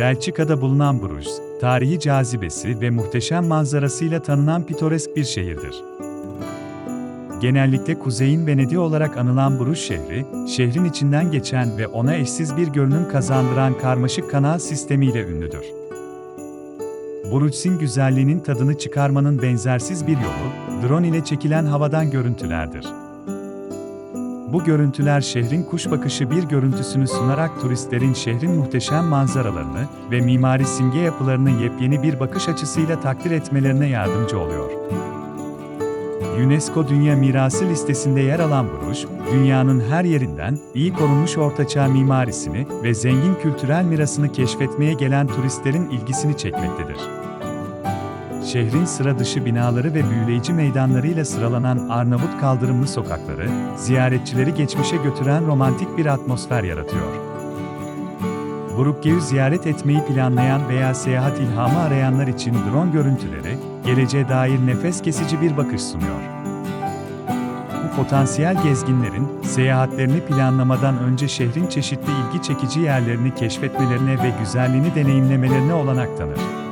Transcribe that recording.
Belçika'da bulunan Bruges, tarihi cazibesi ve muhteşem manzarasıyla tanınan pitoresk bir şehirdir. Genellikle Kuzey'in Venedik'i olarak anılan Bruges şehri, şehrin içinden geçen ve ona eşsiz bir görünüm kazandıran karmaşık kanal sistemiyle ünlüdür. Bruges'in güzelliğinin tadını çıkarmanın benzersiz bir yolu, drone ile çekilen havadan görüntülerdir. Bu görüntüler şehrin kuş bakışı bir görüntüsünü sunarak turistlerin şehrin muhteşem manzaralarını ve mimari simge yapılarını yepyeni bir bakış açısıyla takdir etmelerine yardımcı oluyor. UNESCO Dünya Mirası listesinde yer alan Bruges, dünyanın her yerinden iyi korunmuş ortaçağ mimarisini ve zengin kültürel mirasını keşfetmeye gelen turistlerin ilgisini çekmektedir. Şehrin sıra dışı binaları ve büyüleyici meydanlarıyla sıralanan Arnavut kaldırımlı sokakları, ziyaretçileri geçmişe götüren romantik bir atmosfer yaratıyor. Brugge'yi ziyaret etmeyi planlayan veya seyahat ilhamı arayanlar için drone görüntüleri, geleceğe dair nefes kesici bir bakış sunuyor. Bu potansiyel gezginlerin, seyahatlerini planlamadan önce şehrin çeşitli ilgi çekici yerlerini keşfetmelerine ve güzelliğini deneyimlemelerine olanak tanır.